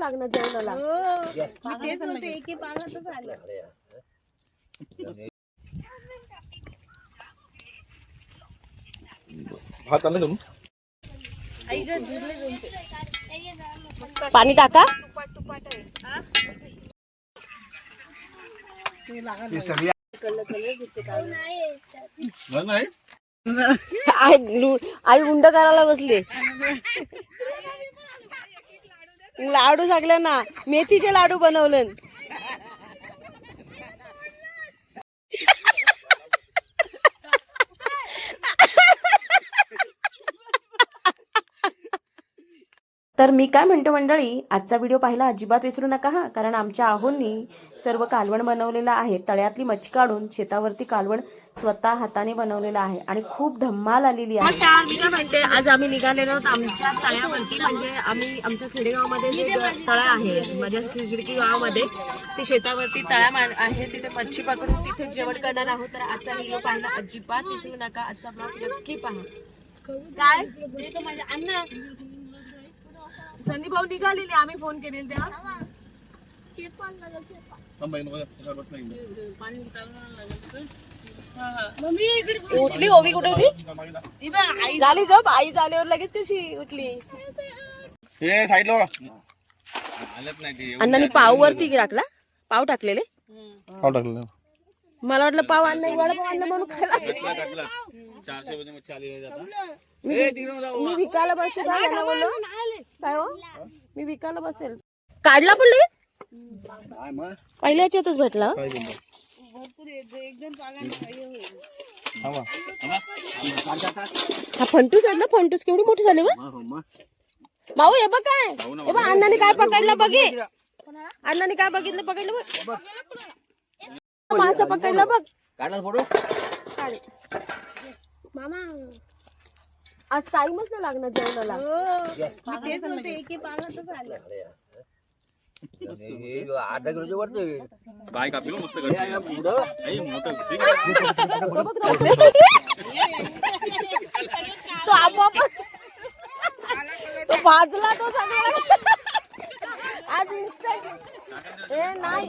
लागणार जेवणाला. मी तेच बोलते एकी पानातच आलं भात आणलं करून आई ग धुरले दोन ते. पाणी टाका. नाही आई लु- आई उंड करायला बसली. लाडू सांगल्या ना मेथीचे लाडू बनवले. तर मी काय म्हणतो मंडळी आजचा व्हिडिओ पाहायला अजिबात विसरू नका हा. कारण आमच्या आहोंनी सर्व कालवण बनवलेलं आहे. तळ्यातली मच्छी काढून शेतावरती कालवण स्वतः हाताने बनवलेलं आहे आणि खूप धम्माल आलेली आहे. मी काय म्हणते आज आम्ही निघालेलो आहोत आमच्या तळ्यावरती म्हणजे आम्ही आमच्या खेडेगावमध्ये जे तळा आहे माझ्या शिरकी गावामध्ये ते शेतावरती तळा आहे तिथे मच्छी पकडून तिथे जेवण करणार आहोत. तर आजचा व्हिडिओ पाहायला अजिबात विसरू नका. आजचा ब्लॉग नक्की पहा. काय? संदीप भाऊ निघालेले आम्ही फोन केलेले तेव्हा. बस नाही उठली ओवी कुठे उठली? झाली झोप? आई झाल्यावर लगेच कशी उठली? हे साईडला अण्णांनी पाव वरती टाकला. पाव टाकलेले? पाव टाकलं मला वाटलं पाव अण्णा वडापाव आणलं म्हणून खायला मी विकायला बसेल काय हो? मी विकायला बसेल. काढला पण लगेच? पहिल्या याच्यातच भेटला. हो. हा फंटूस आहेत ना फंटूस केवढी मोठी झाली माऊ हे बघ काय. हे बघ अण्णाने काय पकडलं बघे. अण्णाने काय बघितलं पकडलं बघ. मासा पकडलं बघ. काढला फोटो? आज टाइमच नाही लागणार जेवणाला. तेच एकी आलं अर्धा किलोचे वरती बाय कापली मस्त करते पुढं. तो आपोआप तो भाजला तो सगळा आज इन्स्टंट नाही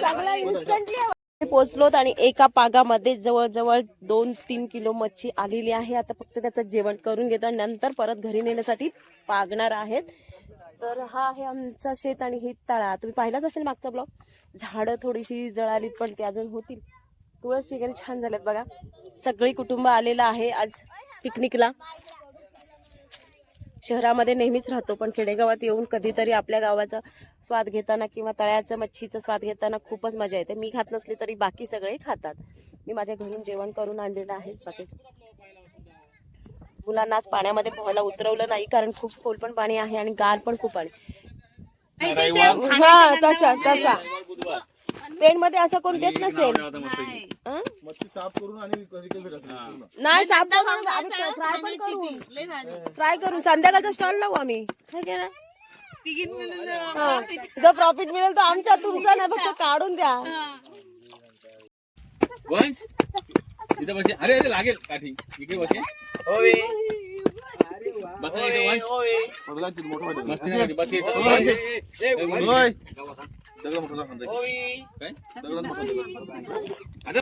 सगळं इन्स्टंटली पोचलोत आणि एका पागामध्ये जवळजवळ दोन तीन किलो मच्छी आलेली आहे. आता फक्त त्याचं जेवण करून घेतो आणि नंतर परत घरी नेण्यासाठी पागणार आहेत. तर हा आहे आमचा शेत आणि ही तळा. तुम्ही पाहिलाच असेल मागचा ब्लॉग? झाडं थोडीशी जळालीत पण ते अजून होतील. तुळस वगैरे छान झाल्यात बघा. सगळी कुटुंब आलेलं आहे आज पिकनिकला. शहरामध्ये नेहमीच राहतो पण खेडेगावात येऊन कधीतरी आपल्या गावाचा स्वाद घेताना किंवा तळ्याचं मच्छीचा स्वाद घेताना खूपच मजा येते. मी खात नसली तरी बाकी सगळे खातात. मी माझ्या घरून जेवण करून आणलेलं आहे बाकी मुलांना आज पाण्यामध्ये पोहायला उतरवलं नाही कारण खूप खोल पण पाणी आहे आणि गार पण खूप आहे हा तसा तसा. पेन मध्ये असं कोण देत नसेल. हं? मच्छी साफ करून आणि कधी कधी नाही साफ फ्राय पण करू फ्राय करू. संध्याकाळचा स्टॉल लावू आम्ही. जो प्रॉफिट मिळेल तो आमचा तुमचा नाही फक्त काढून द्या. वंश? इथे बसे अरे अरे लागेल. काठी. इकडे बसे इथे वंश. मस्ती नाही. दगड मोठा. काय? मोठा. अरे.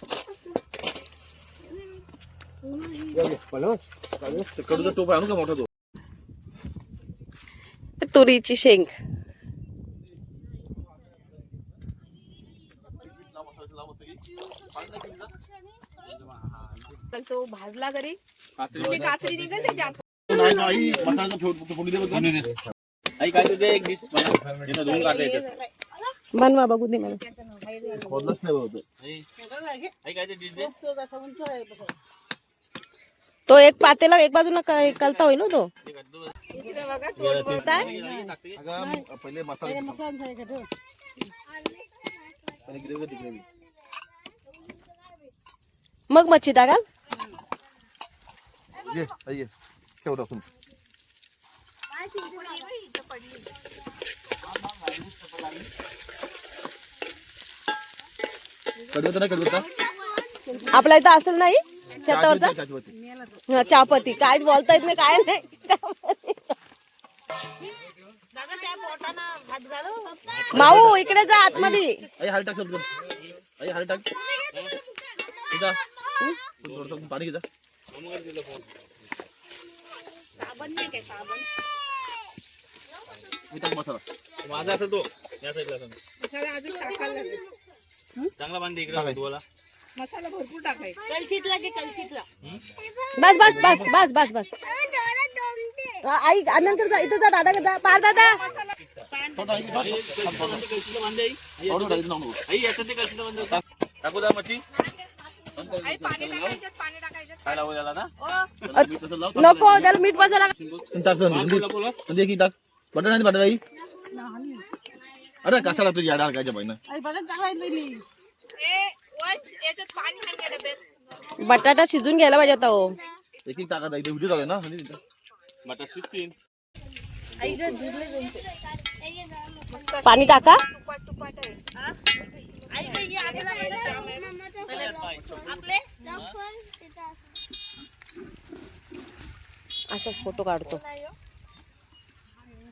तुरीची शेंग तो भाजला घरी कात्री कासरी निघेल त्याच्यात नाही नाही मसाला ठेव फोडणी दे बघ. आई काय तुझे एक डिश मला इथं दोन काटे येतात बनवा बघू दे मला. खोदलंच नाही बघ आई आई काय ते डिश दे. तो एक पातेला एक बाजूला क- कलता होईल ना तो. अगं, पहिले मसाला पहिले ग्रेव्ही दे, ग्रेव्ही. मग मच्छी टाकाल ये ये ठेव टाकून कडवता नाही कडवता आपल्या इथं असेल नाही? शेतावरचा? हा, चहापत्ती काय बोलता येत नाही काय नाही. माऊ इकडे जा आतमध्ये. आई हाल टाक आई हाल टाक. इथं. थोडंसं टाक मसाला. माझा असेल तो. या साईडला असेल चांगला बांधे इकडे तुम्हाला. मसाला भरपूर टाकायचा. कलशीतला घे कलशीतला? बस बस बस बस बस बस. आई नंतर जा इथं जा दादा जा. पार दादा. टाक, द्या मच्छी. नको त्याला मीठ मसाला टाक बटर नाही बटर आई अरे कसा लागतो या डाळ कायच्या पाहिजे ए वंश याच्यात पाणी नाही आहे डब्यात. बटाटा शिजून घ्यायला पाहिजे आता हो. एक एक टाका इथे व्हिडिओ आहे ना म्हणजे शिजतील. पाणी टाका. असाच फोटो काढतो.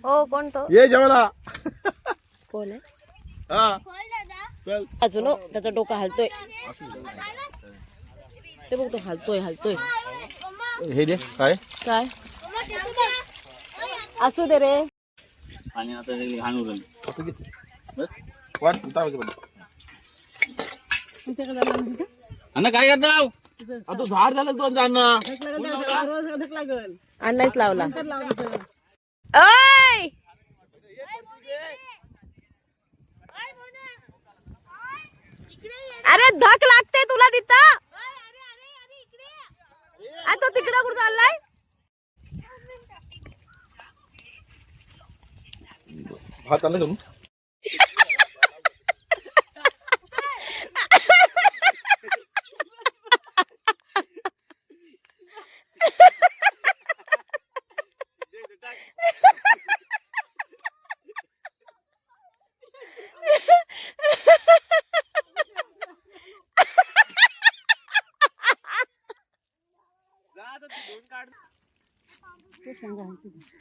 हो? कोण तो ये जेवायला. कोण आहे? हा. चल. अजून हो, त्याचं डोकं हलतोय. ते बघ तो हलतोय हलतोय. हे दे काय? काय? असू दे रे. आणि आता हे घाण उरलं. बस. वाट पण अण्णा काय करता? आता झाड झालं तो जाणं अन्नाच लावला. ओय! अरे धक लागते तुला तिथं. तो तिकडं कुठं चाललाय? हात चालला करून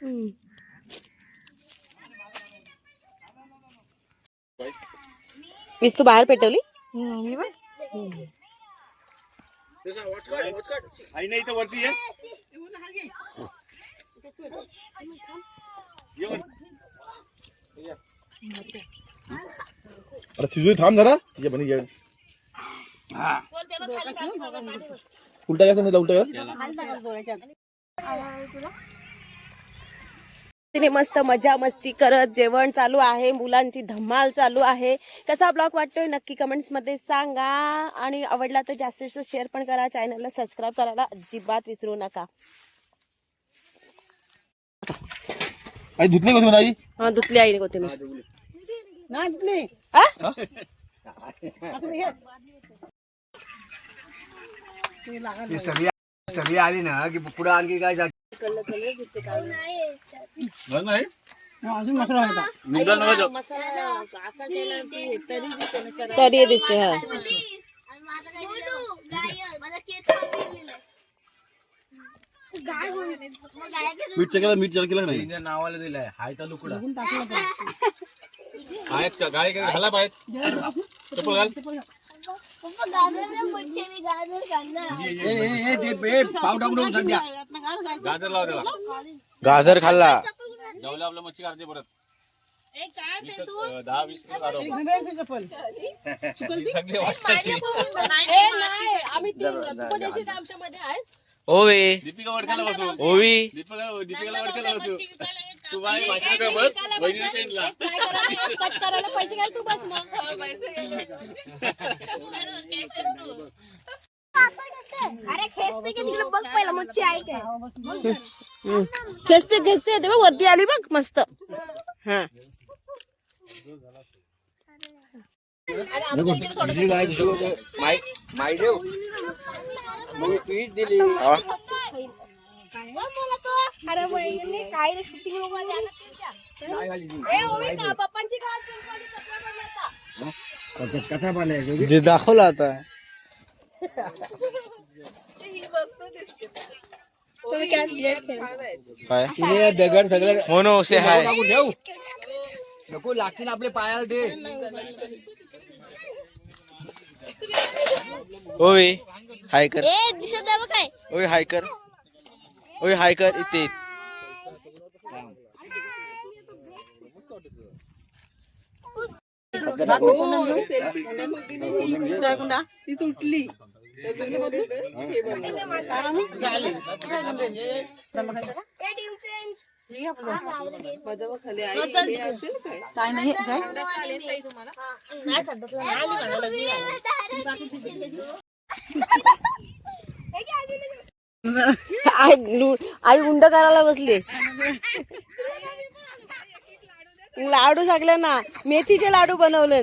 हम्म. वीस तू बाहेर पेटवली? आई नाही इथं वरती ये ये वर. अरे शिजू थांब जरा. ये बनी ये. उलटा गॅस नाही उलटा गॅस तिने मस्त मजा मस्ती करत जेवण चालू आहे मुलांची धमाल चालू आहे. कसा ब्लॉग वाटतोय नक्की कमेंट्समध्ये सांगा. आणि आवडला तर जास्तीत जास्त शेअर पण करा चॅनलला सबस्क्राईब करायला अजिबात विसरू नका. आई धुतली कोणी आई? हा धुतली आईने कोथिंबीर. सगळी आली ना की पुढे आणखी काय जात बरं नाही नूडल नको जाऊ. तरी दिसते हा। मीठ चेक केलं मीठ चेक केलं का नाही नावाला दिलंय हाय तर लुकडा काय काय काय घाला पाहिजे चप्पल घाल। पाव टाकून सध्या गाजर लावा त्याला. गाजर खाल्ला. जेवलं आपलं मच्छी काढते परत. वीस अं, दहा वीस किलो काढू आपण. सगळे वाटतात. ओवे। दीपिका वडक्याला बसू। ओवी। दीपिका दीपिकाला वडक्याला बसू। तू काय भाषण कर बस बहिणीला टेंटला खेचते खेचते येते बघ वरती आली बघ मस्त. हा. दुसरी गाय दुसरी माई माई देऊ मग पीठ दिली काय घाली ती? कच- कथा पाहिजे दाखवला आता. काय? दगड सगळं मोनो से हाय टाकून ठेव. नको लागतील आपले पायाला ते. ओय हाय कर ए दिसत आहे बघ काय. ओय हाय कर ओय हाय कर इथे ती तुटली काय? नाही आई आई उंड करायला बसली. लाडू सांगले ना मेथीचे लाडू बनवले.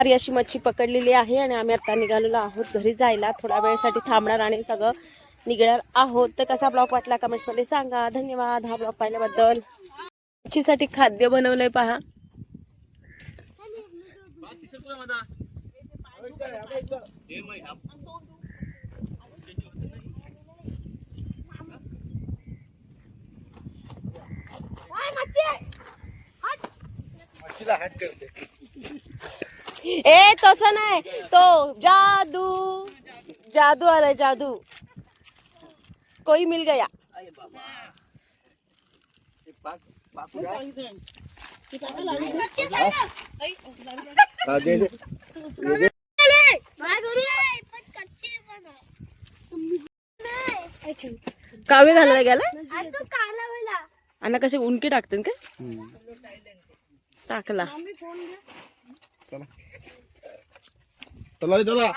भारी अशी मच्छी पकडलेली आहे आणि आम्ही आता निघालेलो आहोत घरी जायला. थोड्या वेळेसाठी थांबणार आणि सगळं निघणार आहोत. तर कसा ब्लॉग वाटला कमेंट्समध्ये सांगा. धन्यवाद हा ब्लॉग पाहिल्याबद्दल. मच्छीसाठी खाद्य बनवलंय पहा. ए तसं नाही तो जादू जादू आलाय जादू। कोई मिल गया। हा, दे, दे. पण कच्चे कावे घालायला गेलाय? काला मला आणि कसे उनके टाकतात काय? टाकला. चला. रे चला.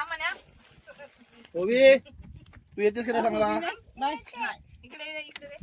ओवी तू येतेस का नाही सांगला इकडे इकडे.